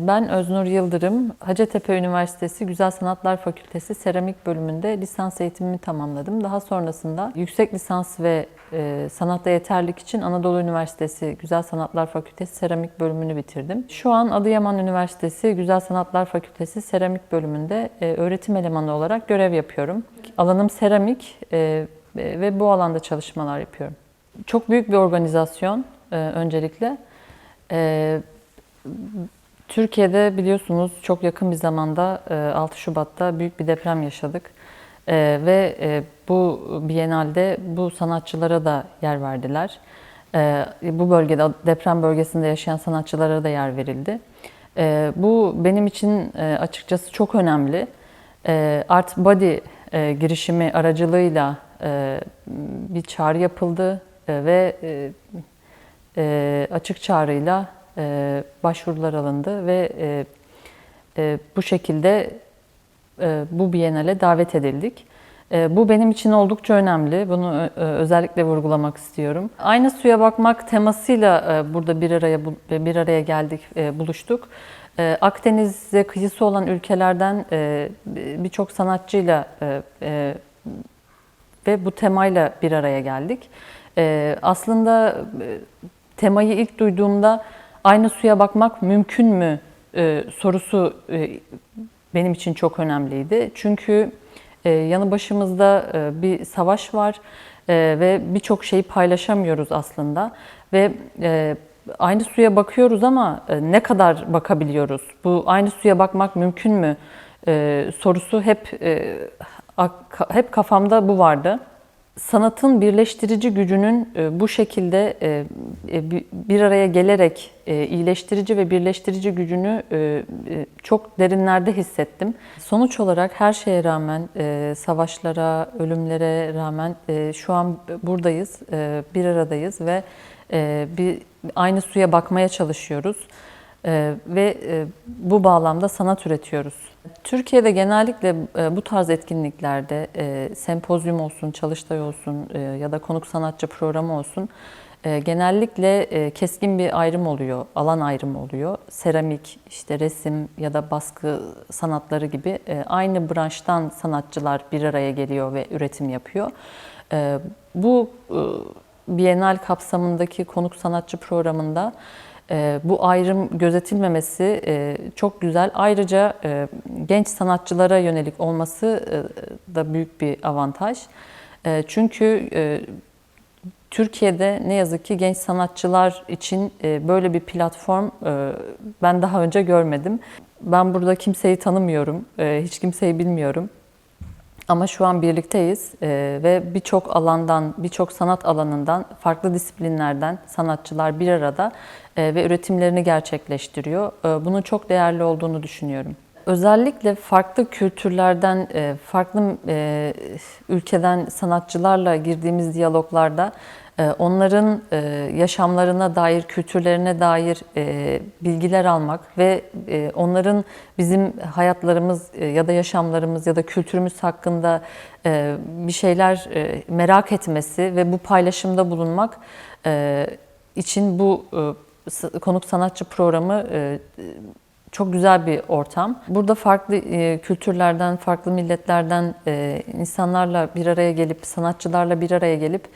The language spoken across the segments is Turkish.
Ben Öznur Yıldırım, Hacettepe Üniversitesi Güzel Sanatlar Fakültesi Seramik bölümünde lisans eğitimimi tamamladım. Daha sonrasında yüksek lisans ve e, sanatta yeterlik için Anadolu Üniversitesi Güzel Sanatlar Fakültesi Seramik bölümünü bitirdim. Şu an Adıyaman Üniversitesi Güzel Sanatlar Fakültesi Seramik bölümünde e, öğretim elemanı olarak görev yapıyorum. Alanım seramik e, ve bu alanda çalışmalar yapıyorum. Çok büyük bir organizasyon e, öncelikle. E, Türkiye'de biliyorsunuz çok yakın bir zamanda e, 6 Şubat'ta büyük bir deprem yaşadık. E, Ve e, bu Biennale'de bu sanatçılara da yer verdiler. E, Bu bölgede, deprem bölgesinde yaşayan sanatçılara da yer verildi. E, Bu benim için e, açıkçası çok önemli. E, Art Body e, girişimi aracılığıyla e, bir çağrı yapıldı e, ve e, e, açık çağrıyla e, başvurular alındı ve e, e, bu şekilde e, bu Biennale davet edildik. E, bu benim için oldukça önemli. Bunu ö- ö- özellikle vurgulamak istiyorum. Aynı suya bakmak temasıyla e, burada bir araya bu- bir araya geldik, e, buluştuk. E, Akdeniz'e kıyısı olan ülkelerden e, birçok sanatçıyla e, e, ve bu temayla bir araya geldik. Ee, aslında e, temayı ilk duyduğumda aynı suya bakmak mümkün mü e, sorusu e, benim için çok önemliydi. Çünkü e, yanı başımızda bir savaş var ve birçok şeyi paylaşamıyoruz aslında ve aynı suya bakıyoruz ama ne kadar bakabiliyoruz? Bu aynı suya bakmak mümkün mü sorusu hep hep kafamda bu vardı. Sanatın birleştirici gücünün e, bu şekilde e, e, bi- bir araya gelerek iyileştirici ve birleştirici gücünü çok derinlerde hissettim. Sonuç olarak her şeye rağmen, savaşlara, ölümlere rağmen şu an buradayız, bir aradayız ve bir aynı suya bakmaya çalışıyoruz. Ee, ve e, bu bağlamda sanat üretiyoruz. Türkiye'de genellikle e, bu tarz etkinliklerde e, sempozyum olsun, çalıştay olsun ya da konuk sanatçı programı olsun genellikle keskin bir ayrım oluyor, alan ayrımı oluyor. Seramik, işte resim ya da baskı sanatları gibi aynı branştan sanatçılar bir araya geliyor ve üretim yapıyor. Bu e, Bienal kapsamındaki konuk sanatçı programında bu ayrım gözetilmemesi e, çok güzel. Ayrıca e, genç sanatçılara yönelik olması e, da büyük bir avantaj. Çünkü Türkiye'de ne yazık ki genç sanatçılar için böyle bir platform ben daha önce görmedim. Ben burada kimseyi tanımıyorum, hiç kimseyi bilmiyorum. Ama şu an birlikteyiz e, ve birçok alandan, birçok sanat alanından, farklı disiplinlerden sanatçılar bir arada e, ve üretimlerini gerçekleştiriyor. E, bunun çok değerli olduğunu düşünüyorum. Özellikle farklı kültürlerden, e, farklı e, ülkeden sanatçılarla girdiğimiz diyaloglarda onların e, yaşamlarına dair, kültürlerine dair e, bilgiler almak ve e, onların bizim hayatlarımız ya da yaşamlarımız ya da kültürümüz hakkında bir şeyler merak etmesi ve bu paylaşımda bulunmak için bu konuk sanatçı programı çok güzel bir ortam. Burada farklı kültürlerden, farklı milletlerden insanlarla bir araya gelip, sanatçılarla bir araya gelip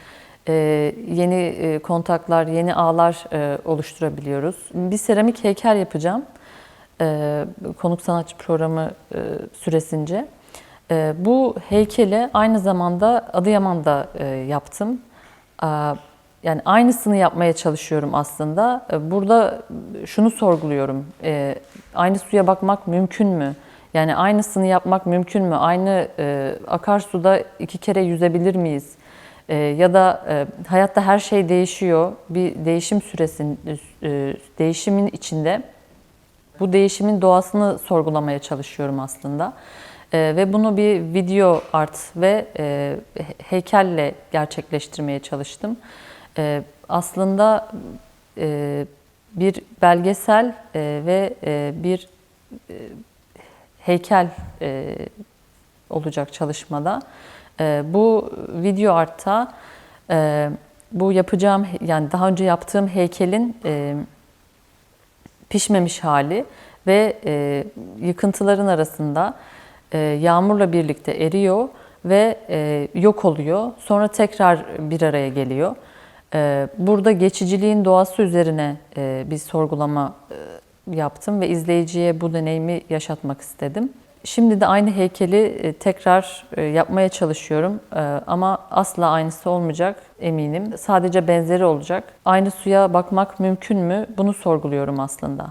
yeni e, kontaklar, yeni ağlar e, oluşturabiliyoruz. Bir seramik heykel yapacağım e, konuk sanatçı programı e, süresince. E, bu heykeli aynı zamanda Adıyaman'da e, yaptım. Yani aynısını yapmaya çalışıyorum aslında. E, Burada şunu sorguluyorum. E, Aynı suya bakmak mümkün mü? Yani aynısını yapmak mümkün mü? Aynı e, akarsuda iki kere yüzebilir miyiz? E, Ya da e, hayatta her şey değişiyor. Bir değişim süresin, e, değişimin içinde bu değişimin doğasını sorgulamaya çalışıyorum aslında. Ee, ve bunu bir video art ve e, he- heykelle gerçekleştirmeye çalıştım. Ee, aslında e, bir belgesel e, ve e, bir e, heykel e, olacak çalışmada. E, bu video artta e, bu yapacağım yani daha önce yaptığım heykelin e, pişmemiş hali ve e, yıkıntıların arasında yağmurla birlikte eriyor ve yok oluyor. Sonra tekrar bir araya geliyor. Burada geçiciliğin doğası üzerine bir sorgulama yaptım ve izleyiciye bu deneyimi yaşatmak istedim. Şimdi de aynı heykeli e, tekrar e, yapmaya çalışıyorum E, ama asla aynısı olmayacak eminim. Sadece benzeri olacak. Aynı suya bakmak mümkün mü? Bunu sorguluyorum aslında.